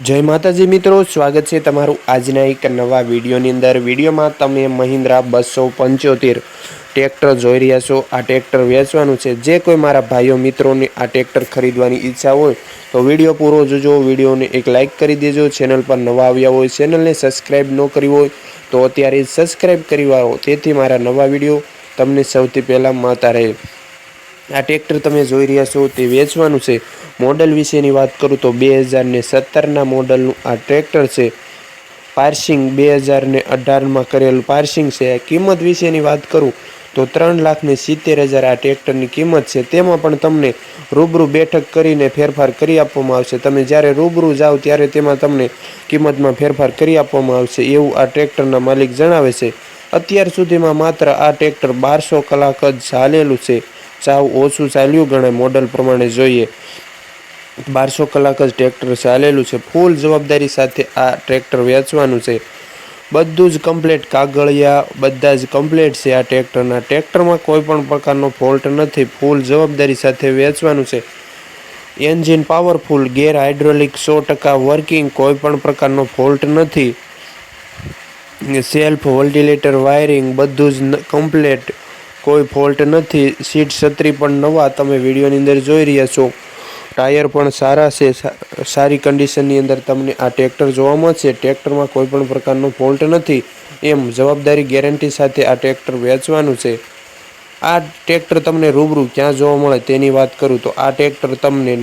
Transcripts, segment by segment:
જય માતાજી મિત્રો, સ્વાગત છે તમારું આજના એક નવા વિડીયોની અંદર. વિડીયોમાં તમે મહિન્દ્રા બસો પંચોતેર ટ્રેક્ટર જોઈ રહ્યા છો. આ ટ્રેક્ટર વેચવાનું છે. જે કોઈ મારા ભાઈઓ મિત્રોને આ ટ્રેક્ટર ખરીદવાની ઈચ્છા હોય તો વીડિયો પૂરો જોજો. વિડીયોને એક લાઇક કરી દેજો. ચેનલ પર નવા આવ્યા હોય, ચેનલને સબસ્ક્રાઈબ ન કરી હોય તો અત્યારે સબસ્ક્રાઈબ કરી વાળો. તેથી મારા નવા વીડિયો તમને સૌથી પહેલાં મળતા રહે. આ ટ્રેક્ટર તમે જોઈ રહ્યા છો તે વેચવાનું છે. મોડલ વિશેની વાત કરું તો બે હજારને સત્તરના મોડલનું આ ટ્રેક્ટર છે. પાર્સિંગ બે હજારને અઢારમાં કરેલું પાર્સિંગ છે. કિંમત વિશેની વાત કરું તો ત્રણ લાખને સિત્તેર હજાર આ ટ્રેક્ટરની કિંમત છે. તેમાં પણ તમને રૂબરૂ બેઠક કરીને ફેરફાર કરી આપવામાં આવશે. તમે જ્યારે રૂબરૂ જાઓ ત્યારે તેમાં તમને કિંમતમાં ફેરફાર કરી આપવામાં આવશે એવું આ ટ્રેક્ટરના માલિક જણાવે છે. અત્યાર સુધીમાં માત્ર આ ટ્રેક્ટર બારસો કલાક જ ચાલેલું છે. સાવ ઓછું ચાલ્યું ગણાય. મોડલ પ્રમાણે જોઈએ બારસો કલાક જ ટ્રેક્ટર ચાલેલું છે. ફૂલ જવાબદારી સાથે આ ટ્રેક્ટર વેચવાનું છે. બધું જ કમ્પ્લેટ કાગળિયા, બધા જ કમ્પ્લેટ છે આ ટ્રેક્ટરના. ટ્રેક્ટરમાં કોઈ પણ પ્રકારનો ફોલ્ટ નથી. ફૂલ જવાબદારી સાથે વેચવાનું છે. એન્જિન પાવરફુલ ગેર હાઇડ્રોલિક સો ટકા વર્કિંગ કોઈ પણ પ્રકારનો ફોલ્ટ નથી. સેલ્ફ વોલ્ટિલેટર વાયરિંગ બધું જ કમ્પ્લેટ કોઈ ફોલ્ટ નથી. સીટ છત્રી પણ નવા તમે વિડીયોની અંદર જોઈ રહ્યા છો. ટાયર પણ સારા છે. સારી કન્ડિશનની અંદર તમને આ ટ્રેક્ટર જોવા મળશે. ટ્રેક્ટરમાં કોઈ પણ પ્રકારનો ફોલ્ટ નથી. એમ જવાબદારી ગેરંટી સાથે આ ટ્રેક્ટર વેચવાનું છે. આ ટ્રેક્ટર તમને રૂબરૂ ક્યાં જોવા મળે તેની વાત કરું તો આ ટ્રેક્ટર તમને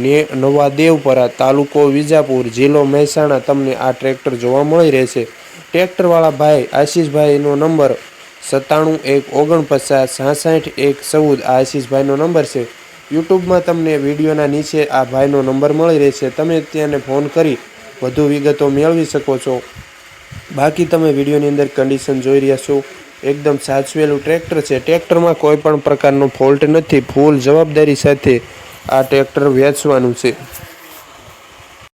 નવા દેવપરા, તાલુકો વિજાપુર, જિલ્લો મહેસાણા તમને આ ટ્રેક્ટર જોવા મળી રહેશે. ટ્રેક્ટરવાળા ભાઈ આશીષભાઈનો નંબર સત્તાણું એક ઓગણપચાસ, સાસઠ એક ચૌદ આ આશીષભાઈનો નંબર છે. યુટ્યુબમાં તમને વિડીયોના નીચે આ ભાઈનો નંબર મળી રહેશે. તમે તેને ફોન કરી વધુ વિગતો મેળવી શકો છો. બાકી તમે વિડીયોની અંદર કન્ડિશન જોઈ રહ્યા છો. એકદમ સાચવેલું ટ્રેક્ટર છે. ટ્રેક્ટરમાં કોઈ પણ પ્રકારનો ફોલ્ટ નથી. ફૂલ જવાબદારી સાથે આ ટ્રેક્ટર વેચવાનું છે.